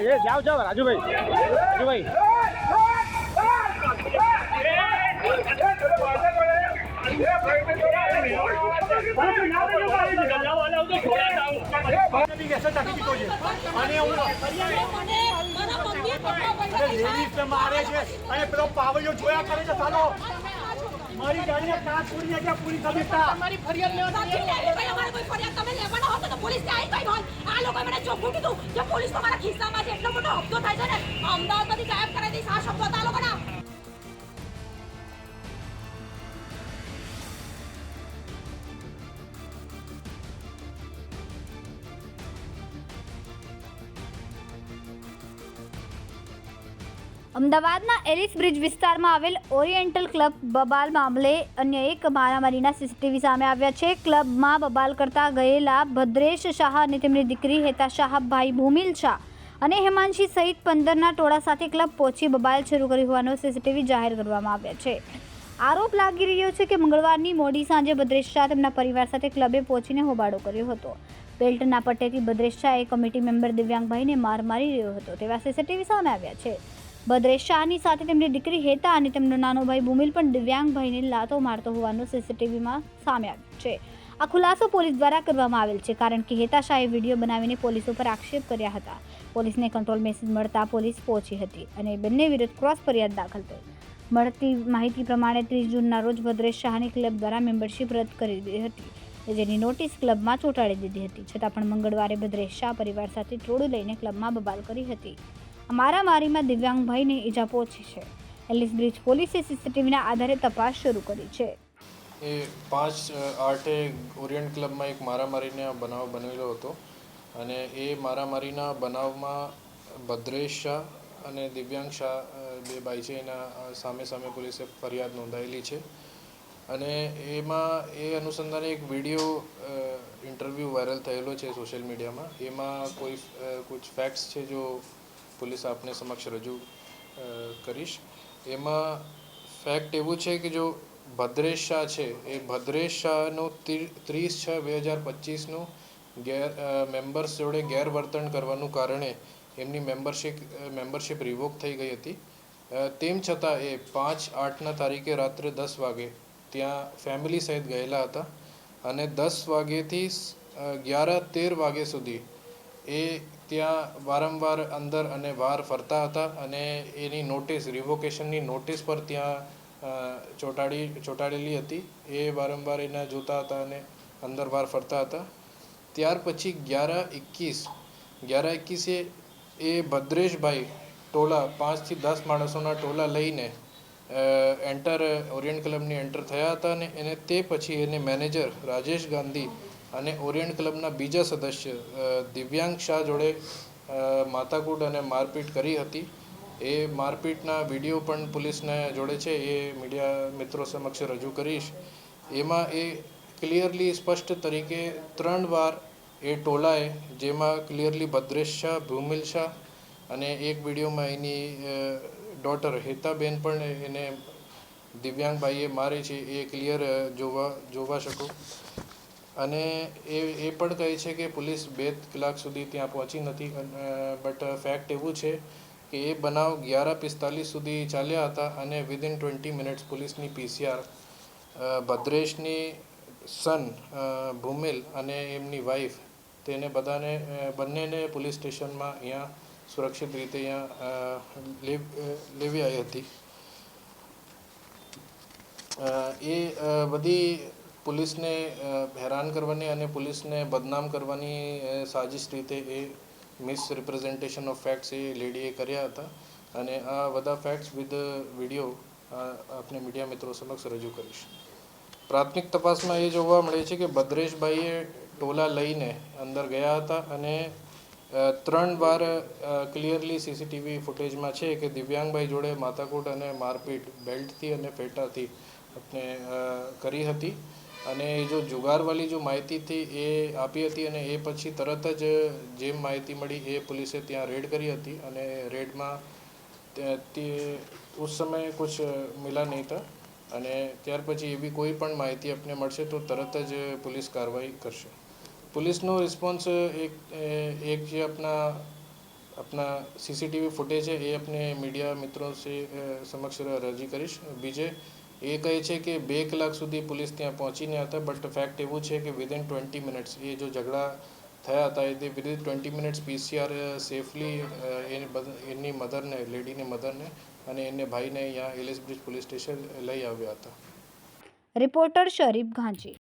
એ જાઓ જાઓ રાજુભાઈ. રાજુભાઈ. મારે છે. અને પેલો પાવડિયો જોયા કરે છે સાલો મારી ગાડીને કાચ ફોડી ગયા પૂરી સભ્યતા તમારી ફરિયાદ લેવા ભાઈ અમારે કોઈ ફરિયાદ તમે લેવાના હોત તો પોલીસ આવી ભાઈ હોત આ લોકો મને ચોખ્ખું કીધું કે પોલીસ તો મારા ખિસ્સામાંથી એટલો મોટો હપ્તો થાય છે ને. અમદાવાદમાંથી ગાયબ કરાવી દઈશ આ શબ્દો આ લોકોના. અમદાવાદના એલિસ બ્રિજ વિસ્તારમાં આવેલ ઓરિએન્ટલ ક્લબ બબાલ મામલે અન્ય એક મારામારીના સીસીટીવી સામે આવ્યા છે. ક્લબમાં બબાલ કરતા ગયેલા ભદ્રેશ શાહ અને તેમની દીકરી હેતા શાહ ભાઈ ભૂમિલ શાહ અને હેમાંશી સહિત પંદરના ટોળા સાથે ક્લબ પહોંચી બબાલ શરૂ કરી હોવાનો સીસીટીવી જાહેર કરવામાં આવ્યા છે. આરોપ લાગી રહ્યો છે કે મંગળવારની મોડી સાંજે ભદ્રેશ શાહ તેમના પરિવાર સાથે ક્લબે પહોંચીને હોબાળો કર્યો હતો. બેલ્ટના પટેથી ભદ્રેશ શાહે કમિટી મેમ્બર દિવ્યાંગભાઈને માર મારી રહ્યો હતો તેવા સીસીટીવી સામે આવ્યા છે. ભદ્રેશ શાહની સાથે તેમની દીકરી હેતા અને તેમનો નાનો ભાઈ ભૂમિલ પણ દિવ્યાંગભાઈને લાતો મારતો હોવાનું સીસીટીવીમાં સામે આવ્યું છે. આ ખુલાસો પોલીસ દ્વારા કરવામાં આવેલ છે કારણ કે હેતા શાહે વીડિયો બનાવીને પોલીસ ઉપર આક્ષેપ કર્યા હતા. પોલીસને કંટ્રોલ મેસેજ મળતા પોલીસ પહોંચી હતી અને બંને વિરુદ્ધ ક્રોસ ફરિયાદ દાખલ થઈ મળતી માહિતી પ્રમાણે ત્રીસ જૂનના રોજ ભદ્રેશ શાહની ક્લબ દ્વારા મેમ્બરશિપ રદ કરી દીધી હતી જેની નોટિસ ક્લબમાં ચોંટાડી દીધી હતી. છતાં પણ મંગળવારે ભદ્રેશ શાહ પરિવાર સાથે ટોળું લઈને ક્લબમાં બબાલ કરી હતી. મારામારીમાં દિવ્યાંગભાઈને ઈજા પહોંચી છે. એલિસ બ્રિજ પોલીસે સીસીટીવીના આધારે તપાસ શરૂ કરી છે. એ પાંચ આઠે ઓરિયન્ટ ક્લબમાં એક મારામારીનો બનાવ બનેલો હતો અને એ મારામારીના બનાવમાં ભદ્રેશ શાહ અને દિવ્યાંગ શાહ બે ભાઈ છે, એના સામે સામે પોલીસે ફરિયાદ નોંધાયેલી છે. અને એમાં એ અનુસંધાને એક વીડિયો ઇન્ટરવ્યૂ વાયરલ થયેલો છે સોશિયલ મીડિયામાં. એમાં કોઈ કુછ ફેક્ટ્સ છે જો પોલીસ આપને સમક્ષ રજૂ કરીશ. એમાં ફેક્ટ એવું છે કે જો ભદ્રેશ શાહ છે, એ ભદ્રેશ શાહનું ત્રીસ છ બે હજાર પચીસનું ગેર મેમ્બર્સ જોડે ગેરવર્તન કરવાનું કારણે એમની મેમ્બરશીપ મેમ્બરશીપ રિવોક થઈ ગઈ હતી. તેમ છતાં એ પાંચ આઠના તારીખે રાત્રે દસ વાગે ત્યાં ફેમિલી સહિત ગયેલા હતા. અને દસ વાગ્યેથી અગિયાર તેર વાગ્યા સુધી એ ત્યાં વારંવાર અંદર અને બહાર ફરતા હતા અને એની નોટિસ રિવોકેશનની નોટિસ પર ત્યાં ચોંટાડી, ચોંટાડેલી હતી. એ વારંવાર એના જોતા હતા અને અંદર બહાર ફરતા હતા. ત્યાર પછી અગિયાર એકવીસ, અગિયાર એકવીસે એ ભદ્રેશભાઈ ટોલા પાંચથી દસ માણસોના ટોલા લઈને એન્ટર ઓરિયન્ટ ક્લબની એન્ટર થયા હતા અને એને તે પછી એને મેનેજર રાજેશ ગાંધી અને ઓરિયન્ટ ક્લબના બીજા સદસ્ય દિવ્યાંગ શાહ જોડે માથાકૂટ અને મારપીટ કરી હતી. એ મારપીટના વીડિયો પણ પોલીસને જોડે છે. એ મીડિયા મિત્રો સમક્ષ રજૂ કરીશ. એમાં એ ક્લિયરલી સ્પષ્ટ તરીકે ત્રણ વાર એ ટોલાએ, જેમાં ક્લિયરલી ભદ્રેશ શાહ, ભૂમિલ શાહ અને એક વિડીયોમાં એની ડોટર હેતાબેન પણ એને દિવ્યાંગભાઈએ મારે છે. એ ક્લિયર જોવા જોવા શકો. અને એ એ પણ કહે છે કે પોલીસ બે કલાક સુધી ત્યાં પહોંચી નથી બટ ફેક્ટ એવું છે કે એ બનાવ અગિયાર પિસ્તાલીસ સુધી ચાલ્યા હતા અને વિધિન ટ્વેન્ટી મિનિટ્સ પોલીસની પીસીઆર ભદ્રેશની સન ભૂમિલ અને એમની વાઈફ તેને બધાને બંનેને પોલીસ સ્ટેશનમાં અહીંયા સુરક્ષિત રીતે અહીંયા લેવી આવી હતી. એ બધી પોલીસને હેરાન કરવાની અને પોલીસને બદનામ કરવાની સાજિશ રીતે એ મિસ રિપ્રેઝન્ટેશન ઓફ ફેક્ટ્સ એ લેડીએ કર્યા હતા. અને આ બધા ફેક્ટ્સ વિથ વીડિયો આપણે મીડિયા મિત્રો સમક્ષ રજૂ કરીશ. પ્રાથમિક તપાસમાં એ જોવા મળે છે કે ભદ્રેશભાઈએ ટોલા લઈને અંદર ગયા હતા અને ત્રણ વાર ક્લિયરલી સીસીટીવી ફૂટેજમાં છે કે દિવ્યાંગભાઈ જોડે માથાકૂટ અને મારપીટ, બેલ્ટથી અને ફેટાથી આપણે કરી હતી. અને જો જુગારવાળી જો માહિતી હતી એ આપી હતી અને એ પછી તરત જ જે માહિતી મળી એ પોલીસે ત્યાં રેડ કરી હતી અને રેડમાં તે ઉસ સમયે કુછ મિલા નહીં હતા અને ત્યાર પછી એવી કોઈ પણ માહિતી આપને મળશે તો તરત જ પોલીસ કાર્યવાહી કરશે. પોલીસનો રિસ્પોન્સ એક એક જે આપના આપના સીસીટીવી ફૂટેજ છે એ આપણે મીડિયા મિત્રો સમક્ષ રજી કરીશ. બીજે એ કહે છે કે બે કલાક સુધી પોલીસ ત્યાં પહોંચી નહીં હતા બટ ફેક્ટ એવું છે કે વિધિન ટ્વેન્ટી મિનિટ્સ એ જો ઝઘડા થયા હતા, એ within twenty minutes PCR safely એની મધરને લેડીને મધરને અને એને ભાઈને અહીંયા એલિસ બ્રિજ પોલીસ સ્ટેશન લઈ આવ્યા હતા. રિપોર્ટર શરીફ ઘાંચી